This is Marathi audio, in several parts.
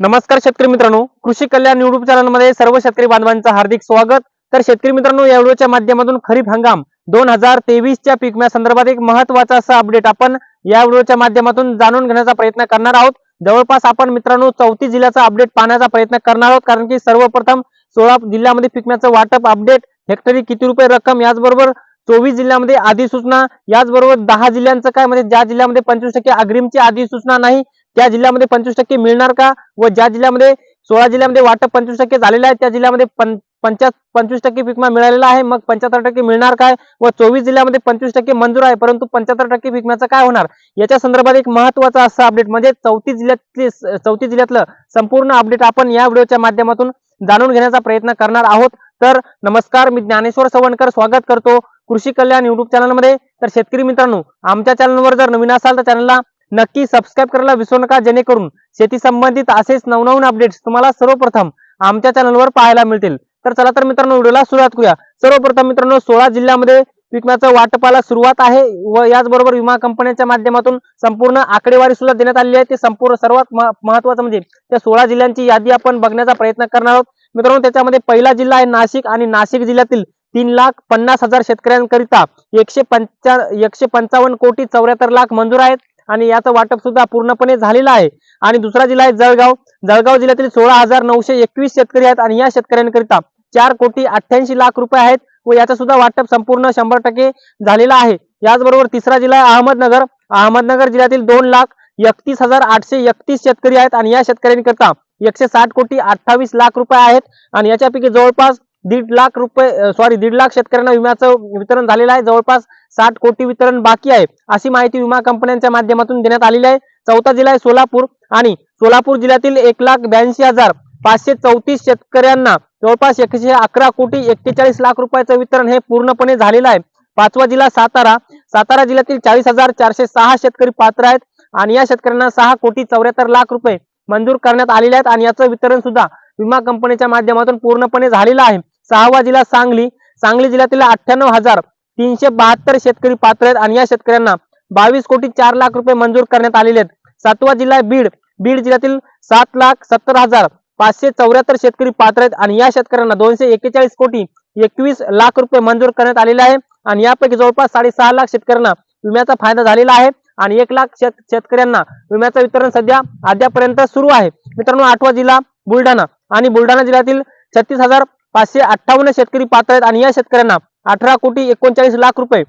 नमस्कार शेतकरी मित्रांनो. कृषी कल्याण युट्यूब चॅनलमध्ये सर्व शेतकरी बांधवांचं हार्दिक स्वागत. तर शेतकरी मित्रांनो या व्हिडिओच्या माध्यमातून खरीप हंगाम दोन हजार तेवीसच्या पीक संदर्भात एक महत्त्वाचा असा अपडेट आपण या व्हिडिओच्या माध्यमातून जाणून घेण्याचा प्रयत्न करणार आहोत. जवळपास आपण मित्रांनो चौतीस जिल्ह्याचा अपडेट पाहण्याचा प्रयत्न करणार आहोत कारण की सर्वप्रथम सोळा जिल्ह्यामध्ये पीक वाटप अपडेट हेक्टरी किती रुपये रक्कम याचबरोबर चोवीस जिल्ह्यामध्ये अधिसूचना याचबरोबर दहा जिल्ह्यांचं काय म्हणजे ज्या जिल्ह्यामध्ये पंचवीस टक्के अग्रिमची अधिसूचना नाही त्या जिल्ह्यामध्ये पंचवीस टक्के मिळणार का? व ज्या जिल्ह्यामध्ये सोळा जिल्ह्यामध्ये वाटप पंचवीस टक्के झालेलं आहे त्या जिल्ह्यामध्ये पं पंचा पंचवीस टक्के पीक विमा मिळालेला आहे मग पंच्याहत्तर टक्के मिळणार काय? व चोवीस जिल्ह्यामध्ये पंचवीस टक्के मंजूर आहे परंतु पंच्याहत्तर टक्के पीक विम्याचं काय होणार? याच्या संदर्भात एक महत्त्वाचा असा अपडेट म्हणजे चौतीस जिल्ह्यातले चौतीस जिल्ह्यातलं संपूर्ण अपडेट आपण या व्हिडिओच्या माध्यमातून जाणून घेण्याचा प्रयत्न करणार आहोत. तर नमस्कार मी ज्ञानेश्वर सवणकर स्वागत करतो कृषी कल्याण युट्यूब चॅनलमध्ये तर शेतकरी मित्रांनो आमच्या चॅनलवर जर नवीन असाल तर चॅनलला नक्की सबस्क्राईब करायला विसरू नका जेणेकरून शेती संबंधित असेच नवनवीन अपडेट्स तुम्हाला सर्वप्रथम आमच्या चॅनलवर पाहायला मिळतील. तर चला तर मित्रांनो व्हिडिओला सुरुवात करूया. सर्वप्रथम मित्रांनो सोळा जिल्ह्यामध्ये विम्याचं वाटपाला सुरुवात आहे व याचबरोबर विमा कंपन्यांच्या माध्यमातून संपूर्ण आकडेवारी सुद्धा देण्यात आली आहे. ते संपूर्ण सर्वात महत्वाचं म्हणजे त्या सोळा जिल्ह्यांची यादी आपण बघण्याचा प्रयत्न करणार आहोत. मित्रांनो त्याच्यामध्ये पहिला जिल्हा आहे नाशिक आणि नाशिक जिल्ह्यातील तीन लाख पन्नास हजार शेतकऱ्यांकरिता एकशे पंचा एकशे पंचावन्न कोटी चौऱ्याहत्तर लाख मंजूर आहेत. आणि याचं वाटप सुद्धा पूर्णपणे झालेलं आहे. आणि दुसरा जिल्हा आहे जळगाव. जळगाव जिल्ह्यातील सोळा हजार नऊशे एकवीस शेतकरी आहेत आणि या शेतकऱ्यांकरिता चार कोटी अठ्ठ्याऐंशी लाख रुपये आहेत व याचं सुद्धा वाटप संपूर्ण शंभर टक्के झालेलं आहे. याचबरोबर तिसरा जिल्हा आहे अहमदनगर. अहमदनगर जिल्ह्यातील दोन लाख एकतीस हजार आठशे एकतीस शेतकरी आहेत आणि या शेतकऱ्यांकरता एकशे साठ कोटी अठ्ठावीस लाख रुपये आहेत. आणि याच्यापैकी जवळपास दीड लाख रुपये सॉरी दीड लाख शेतकऱ्यांना विम्याचं वितरण झालेलं आहे. जवळपास साठ कोटी वितरण बाकी आहे. अशी माहिती विमा कंपन्यांच्या माध्यमातून देण्यात आलेली आहे. चौथा जिल्हा आहे सोलापूर आणि सोलापूर जिल्ह्यातील एक लाख ब्याऐंशी हजार पाचशे चौतीस शेतकऱ्यांना जवळपास एकशे अकरा कोटी एक्केचाळीस लाख रुपयाचं वितरण हे पूर्णपणे झालेलं आहे. पाचवा जिल्हा सातारा. सातारा जिल्ह्यातील चाळीस हजार चारशे सहा शेतकरी पात्र आहेत आणि या शेतकऱ्यांना सहा कोटी चौऱ्याहत्तर लाख रुपये मंजूर करण्यात आलेले आहेत आणि याचं वितरण सुद्धा विमा कंपनीच्या माध्यमातून पूर्णपणे झालेलं आहे. सहावा जिल्हा सांगली. सांगली जिल्ह्यातील अठ्ठ्याण्णव हजार तीनशे बहात्तर शेतकरी पात्र आहेत आणि या शेतकऱ्यांना बावीस कोटी चार लाख रुपये मंजूर करण्यात आलेले आहेत. सातवा जिल्हा बीड. बीड जिल्ह्यातील सात लाख सत्तर हजार पाचशे चौऱ्याहत्तर शेतकरी पात्र आहेत आणि या शेतकऱ्यांना दोनशे एक्केचाळीस कोटी एकवीस लाख रुपये मंजूर करण्यात आलेले आहे आणि यापैकी जवळपास साडेसहा लाख शेतकऱ्यांना विम्याचा फायदा झालेला आहे आणि एक लाख शेत शेतकऱ्यांना विम्याचं वितरण सध्या अद्यापर्यंत सुरू आहे. मित्रांनो आठवा जिल्हा बुलढाणा आणि बुलढाणा जिल्ह्यातील छत्तीस हजार पाचशे अठ्ठावन्न शेतकरी पात्र आहेत आणि या शेतकऱ्यांना अठरा कोटी एकोणचाळीस लाख रुपये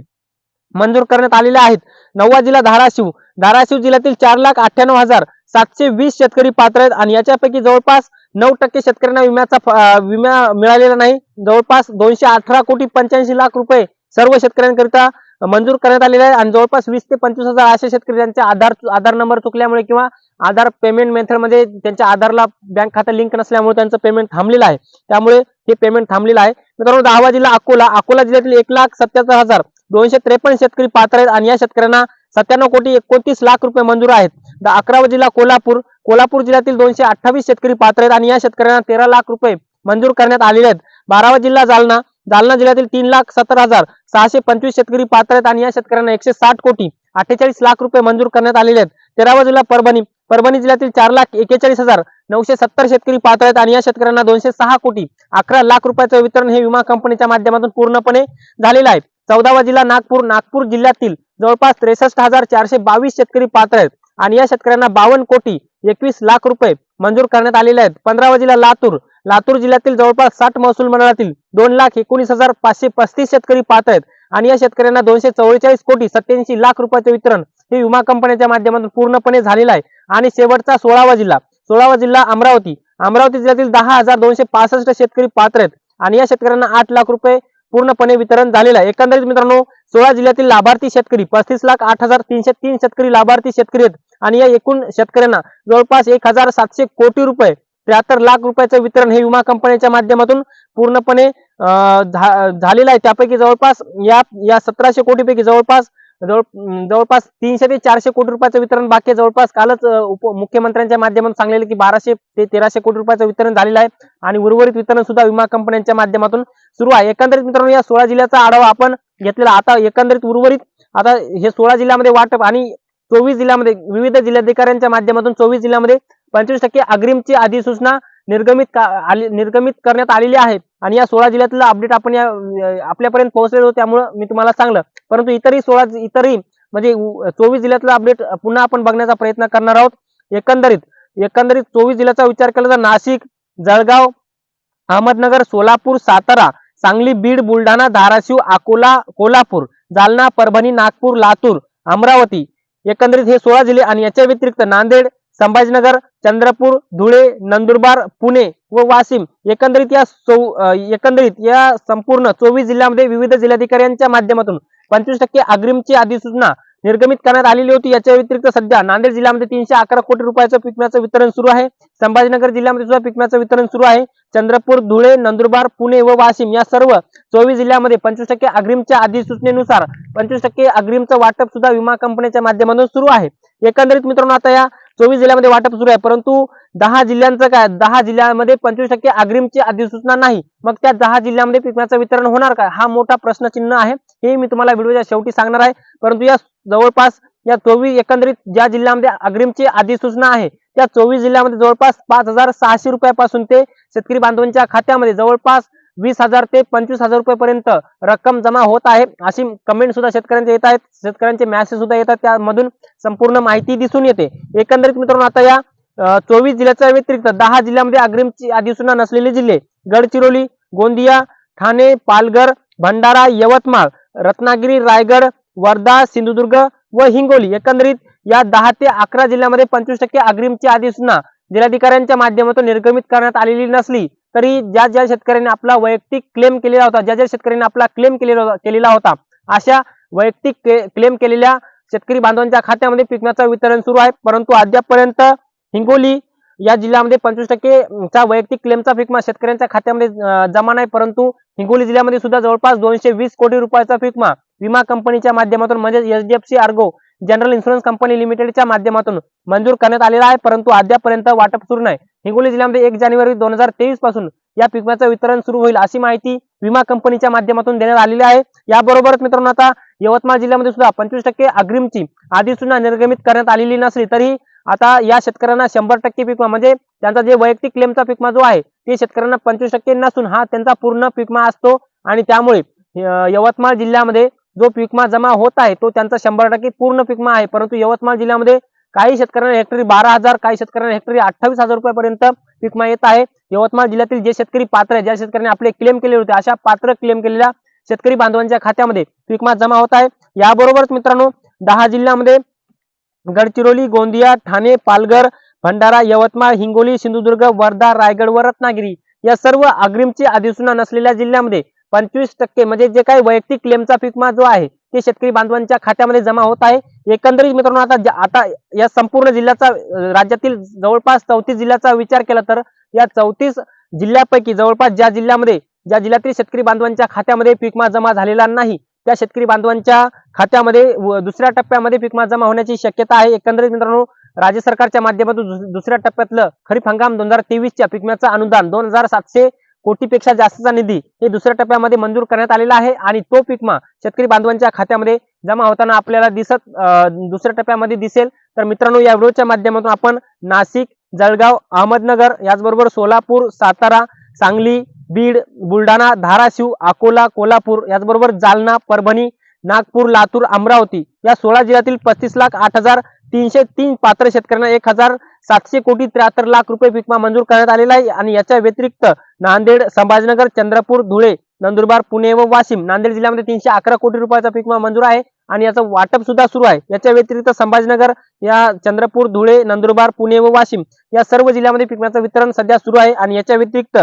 मंजूर करण्यात आलेले आहेत. नववा जिल्हा धाराशिव. धाराशिव जिल्ह्यातील चार लाख अठ्ठ्याण्णव हजार सातशे वीस शेतकरी पात्र आहेत आणि याच्यापैकी जवळपास नऊ टक्के शेतकऱ्यांना विम्याचा विमा मिळालेला नाही. जवळपास दोनशे अठरा कोटी पंच्याऐंशी लाख रुपये सर्व शेतकऱ्यांकरिता मंजूर करण्यात आलेले आहे आणि जवळपास वीस ते पंचवीस हजार असे शेतकरी त्यांचे आधार आधार नंबर चुकल्यामुळे किंवा आधार पेमेंट मेथडमध्ये त्यांच्या आधारला बँक खातं लिंक नसल्यामुळे त्यांचं पेमेंट थांबलेलं आहे. त्यामुळे हे पेमेंट थांबलेलं आहे. मित्रांनो दहावा जिल्हा अकोला. अकोला जिल्ह्यातील एक लाख सत्याहत्तर हजार दोनशे त्रेपन्न शेतकरी पात्र आहेत आणि या शेतकऱ्यांना सत्त्याण्णव कोटी एकोणतीस लाख रुपये मंजूर आहेत. द- अकरावा जिल्हा कोल्हापूर. कोल्हापूर जिल्ह्यातील दोनशे अठ्ठावीस शेतकरी पात्र आहेत आणि या शेतकऱ्यांना तेरा लाख रुपये मंजूर करण्यात आलेले आहेत. बारावा जिल्हा जालना. जालना जिल्ह्यातील तीन लाख सत्तर हजार सहाशे पंचवीस शेतकरी पात्र आहेत आणि या शेतकऱ्यांना एकशे साठ कोटी अठ्ठेचाळीस लाख रुपये मंजूर करण्यात आलेले आहेत. तेरावा जिल्हा परभणी. परभणी जिल्ह्यातील चार लाख एकेचाळीस हजार नऊशे सत्तर शेतकरी पात्र आहेत आणि या शेतकऱ्यांना दोनशे सहा कोटी अकरा लाख रुपयाचं वितरण हे विमा कंपनीच्या माध्यमातून पूर्णपणे झालेलं आहे. चौदावा जिल्हा नागपूर नागपूर जिल्ह्यातील जवळपास त्रेसष्ट हजार चारशे बावीस शेतकरी पात्र आहेत. आणि या शेतकऱ्यांना बावन्न कोटी एकवीस लाख रुपये मंजूर करण्यात आलेले आहेत. पंधरावा जिल्हा लातूर लातूर जिल्ह्यातील जवळपास साठ महसूल मंडळातील दोन लाख एकोणीस हजार पाचशे पस्तीस शेतकरी पात्र आहेत. आणि या शेतकऱ्यांना दोनशे चव्वेचाळीस कोटी सत्याऐंशी लाख रुपयाचे वितरण हे विमा कंपन्यांच्या माध्यमातून पूर्णपणे झालेलं आहे. आणि शेवटचा सोळावा जिल्हा सोळावा जिल्हा अमरावती. अमरावती जिल्ह्यातील दहा हजार दोनशे पासष्ट शेतकरी पात्र आहेत. आणि या शेतकऱ्यांना आठ लाख रुपये पूर्णपणे वितरण झालेलं आहे. एकंदरीत मित्रांनो सोळा जिल्ह्यातील लाभार्थी शेतकरी पस्तीस लाख आठ हजार तीनशे तीन शेतकरी लाभार्थी शेतकरी आहेत. आणि या एकूण शेतकऱ्यांना जवळपास एक हजार सातशे कोटी रुपये त्र्याहत्तर लाख रुपयाचं वितरण हे विमा कंपनीच्या माध्यमातून पूर्णपणे झा- झालेलं आहे. त्यापैकी जवळपास या या सतराशे कोटीपैकी जवळपास जवळ जवळपास तीनशे ते चारशे कोटी रुपयाचं वितरण बाकी आहे. जवळपास कालच उप मुख्यमंत्र्यांच्या माध्यमातून सांगलेलं की बाराशे ते तेराशे कोटी रुपयाचं वितरण झालेलं आहे आणि उर्वरित वितरण सुद्धा विमा कंपन्यांच्या माध्यमातून सुरू आहे एकंदरीत मित्रांनो या सोळा जिल्ह्याचा आढावा आपण घेतलेला आता एकंदरीत उर्वरित आता हे सोळा जिल्ह्यामध्ये वाटप आणि चोवीस जिल्ह्यामध्ये विविध जिल्हाधिकाऱ्यांच्या माध्यमातून चोवीस जिल्ह्यामध्ये पंचवीस टक्के अग्रिमची अधिसूचना निर्गमित आली- निर्गमित करण्यात आलेली आहे आणि या सोळा जिल्ह्यातलं अपडेट आपण या आपल्यापर्यंत पोहोचलेलो त्यामुळं मी तुम्हाला सांगलं. परंतु इतरही सोळा इतरही म्हणजे चोवीस जिल्ह्यातलं अपडेट पुन्हा आपण बघण्याचा प्रयत्न करणार आहोत. एकंदरीत एकंदरीत चोवीस जिल्ह्याचा विचार केला तर नाशिक जळगाव अहमदनगर सोलापूर सातारा सांगली बीड बुलढाणा धाराशिव अकोला कोल्हापूर जालना परभणी नागपूर लातूर अमरावती. एकंदरीत हे सोळा जिल्हे आणि याच्या व्यतिरिक्त नांदेड संभाजीनगर चंद्रपूर धुळे नंदुरबार पुणे व वाशिम एकंदरीत या एकंदरीत या संपूर्ण चोवीस जिल्ह्यामध्ये विविध जिल्हाधिकाऱ्यांच्या माध्यमातून पंचवीस टक्के अग्रिमची अधिसूचना निर्गमित करण्यात आलेली होती. याच्या व्यतिरिक्त सध्या नांदेड जिल्ह्यामध्ये तीनशे अकरा कोटी रुपयाचं पिकम्याचं वितरण सुरू आहे. संभाजीनगर जिल्ह्यामध्ये सुद्धा पिकम्याचं वितरण सुरू आहे. चंद्रपूर धुळे नंदुरबार पुणे व वाशिम या सर्व चोवीस जिल्ह्यामध्ये पंचवीस टक्के अग्रिमच्या अधिसूचनेनुसार पंचवीस टक्के अग्रिमचं वाटप सुद्धा विमा कंपनीच्या माध्यमातून सुरू आहे. एकंदरीत मित्रांनो आता या चोवीस जिल्ह्यामध्ये वाटप सुरू आहे. परंतु दहा जिल्ह्यांचं काय? दहा जिल्ह्यामध्ये पंचवीस टक्के अग्रिमची अधिसूचना नाही. मग त्या दहा जिल्ह्यामध्ये पिकम्याचं वितरण होणार का हा मोठा प्रश्नचिन्ह आहे. हे मी तुम्हाला व्हिडिओच्या शेवटी सांगणार आहे. परंतु या जवळपास या चोवीस एकंदरीत ज्या जिल्ह्यामध्ये अग्रिमची अधिसूचना आहे त्या चोवीस जिल्ह्यामध्ये जवळपास पाच हजार सहाशे रुपयापासून ते शेतकरी बांधवांच्या खात्यामध्ये जवळपास वीस हजार ते पंचवीस हजार रुपयापर्यंत रक्कम जमा होत आहे अशी कमेंट सुद्धा शेतकऱ्यांचे येत आहेत. शेतकऱ्यांचे मॅसेज सुद्धा येतात. त्यामधून संपूर्ण माहिती दिसून येते. एकंदरीत मित्रांनो आता या चोवीस जिल्ह्याच्या व्यतिरिक्त दहा जिल्ह्यामध्ये अग्रिमची अधिसूचना नसलेले जिल्हे गडचिरोली गोंदिया ठाणे पालघर भंडारा यवतमाळ रत्नागिरी रायगड वर्धा सिंधुदुर्ग व हिंगोली. एकंदरीत या दहा ते अकरा जिल्ह्यामध्ये पंचवीस टक्के अग्रिमची अधिसूचना जिल्हाधिकाऱ्यांच्या माध्यमातून निर्गमित करण्यात आलेली नसली तरी ज्या ज्या शेतकऱ्यांनी आपला वैयक्तिक क्लेम केलेला होता ज्या ज्या शेतकऱ्यांनी आपला क्लेम केलेला केलेला होता अशा वैयक्तिक क्लेम केलेल्या शेतकरी बांधवांच्या खात्यामध्ये पिकण्याचं वितरण सुरू आहे. परंतु अद्यापपर्यंत हिंगोली या जिल्ह्यामध्ये पंचवीस टक्के चा वैयक्तिक क्लेमचा फिकमा शेतकऱ्यांच्या खात्यामध्ये जमा नाही. परंतु हिंगोली जिल्ह्यामध्ये सुद्धा जवळपास दोनशे वीस कोटी रुपयाचा फिकमा विमा कंपनीच्या माध्यमातून म्हणजे HDFC ergo general insurance company लिमिटेडच्या माध्यमातून मंजूर करण्यात आलेला आहे. परंतु अद्यापर्यंत वाटप सुरू नाही. हिंगोली जिल्ह्यामध्ये एक जानेवारी दोन हजार तेवीसपासून या पिकम्याचं वितरण सुरू होईल अशी माहिती विमा कंपनीच्या माध्यमातून देण्यात आलेली आहे. याबरोबरच मित्रांनो आता यवतमाळ जिल्ह्यामध्ये सुद्धा पंचवीस टक्के अग्रिमची आधीसुद्धा निर्गमित करण्यात आलेली नसली तरी आता या शेतकऱ्यांना शंभर टक्के पिकमा म्हणजे त्यांचा जे वैयक्तिक क्लेमचा पिकमा जो आहे ते शेतकऱ्यांना पंचवीस टक्के नसून हा त्यांचा पूर्ण पिकमा असतो. आणि त्यामुळे यवतमाळ जिल्ह्यामध्ये जो पिकमा जमा होत आहे तो त्यांचा शंभर टक्के पूर्ण पिकमा आहे. परंतु यवतमाळ जिल्ह्यामध्ये काही शेतकऱ्यांना हेक्टरी बारा हजार काही शेतकऱ्यांना हेक्टरी अठ्ठावीस हजार रुपयापर्यंत पिकमा येत आहे. यवतमाळ जिल्ह्यातील जे शेतकरी पात्र आहे ज्या शेतकऱ्यांनी आपले क्लेम केले होते अशा पात्र क्लेम केलेल्या शेतकरी बांधवांच्या खात्यामध्ये पिकमा जमा होत आहे. याबरोबरच मित्रांनो दहा जिल्ह्यामध्ये गडचिरोली गोंदिया ठाणे पालघर भंडारा यवतमाळ हिंगोली सिंधुदुर्ग वर्धा रायगड व रत्नागिरी या सर्व अग्रिमची अधिसूचना नसलेल्या जिल्ह्यामध्ये पंचवीस टक्के म्हणजे जे काही वैयक्तिक क्लेमचा पिकमा जो आहे ते शेतकरी बांधवांच्या खात्यामध्ये जमा होत आहे. एकंदरीत मित्रांनो आता आता या संपूर्ण जिल्ह्याचा राज्यातील जवळपास चौतीस जिल्ह्याचा विचार केला तर या चौतीस जिल्ह्यापैकी जवळपास ज्या जिल्ह्यामध्ये ज्या जिल्ह्यातील शेतकरी बांधवांच्या खात्यामध्ये पिकमा जमा झालेला नाही त्या शेतकरी बांधवांच्या खात्यामध्ये दुसऱ्या टप्प्यामध्ये पिकमा जमा होण्याची शक्यता आहे. एकंदरीत मित्रांनो राज्य सरकारच्या माध्यमातून दुसऱ्या टप्प्यातलं खरीप हंगाम दोन हजार तेवीसच्या पिकम्याचं अनुदान दोन हजार सातशे कोटीपेक्षा जास्तचा निधी हे दुसऱ्या टप्प्यामध्ये मंजूर करण्यात आलेला आहे आणि तो पिकमा शेतकरी बांधवांच्या खात्यामध्ये जमा होताना आपल्याला दिसत दुसऱ्या टप्प्यामध्ये दिसेल. तर मित्रांनो या व्हिडिओच्या माध्यमातून आपण नाशिक जळगाव अहमदनगर याचबरोबर सोलापूर सातारा सांगली बीड बुलढाणा धाराशिव अकोला कोल्हापूर याचबरोबर जालना परभणी नागपूर लातूर अमरावती या सोळा जिल्ह्यातील पस्तीस लाख आठ हजार तीनशे तीन पात्र शेतकऱ्यांना एक हजार सातशे कोटी त्र्याहत्तर लाख रुपये पिकमा मंजूर करण्यात आलेला आहे आणि याच्या व्यतिरिक्त नांदेड संभाजीनगर चंद्रपूर धुळे नंदुरबार पुणे व वाशिम नांदेड जिल्ह्यामध्ये तीनशे अकरा कोटी रुपयाचा पिकमा मंजूर आहे आणि याचं वाटप सुद्धा सुरू आहे. याच्या व्यतिरिक्त संभाजीनगर या चंद्रपूर धुळे नंदुरबार पुणे व वाशिम या सर्व जिल्ह्यामध्ये पिकण्याचं वितरण सध्या सुरू आहे आणि याच्या व्यतिरिक्त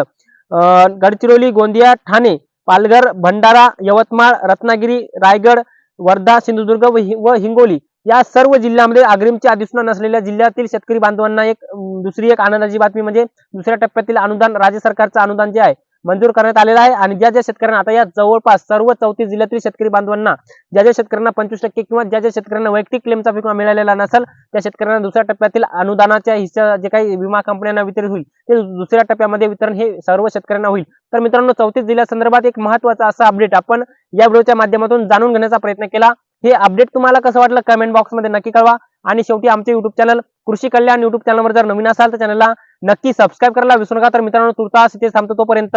गडचिरोली गोंदिया ठाणे पालघर भंडारा यवतमाळ रत्नागिरी रायगड वर्धा सिंधुदुर्ग व हिंगोली या सर्व जिल्ह्यामध्ये अग्रिमची अधिसूचना नसलेल्या जिल्ह्यातील शेतकरी बांधवांना एक दुसरी एक आनंदाची बातमी म्हणजे दुसऱ्या टप्प्यातील अनुदान राज्य सरकारचं अनुदान जे आहे मंजूर करण्यात आलेलं आहे. आणि ज्या ज्या शेतकऱ्यांना आता या जवळपास सर्व चौतीस जिल्ह्यातील शेतकरी बांधवांना ज्या ज्या शेतकऱ्यांना पंचवीस टक्के किंवा ज्या ज्या शेतकऱ्यांना वैयक्तिक क्लेमचा विमा मिळालेला नसेल त्या शेतकऱ्यांना दुसऱ्या टप्प्यातील अनुदानाच्या हिस्सा जे काही विमा कंपन्यांना वितरित होईल ते दुसऱ्या टप्प्यामध्ये वितरण हे सर्व शेतकऱ्यांना होईल. तर मित्रांनो चौतीस जिल्ह्यासंदर्भात एक महत्त्वाचा असा अपडेट आपण या व्हिडिओच्या माध्यमातून जाणून घेण्याचा प्रयत्न केला. हे अपडेट तुम्हाला कसं वाटलं कमेंट बॉक्समध्ये नक्की कळवा. आणि शेवटी आमचे युट्यूब चॅनल कृषी कल्याण युट्यूब चॅनलवर जर नवीन असाल तर चॅनलला नक्की सबस्क्राईब करायला विसरू नका. तर मित्रांनो तुर्तास इथे थांबतो तोपर्यंत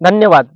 धन्यवाद.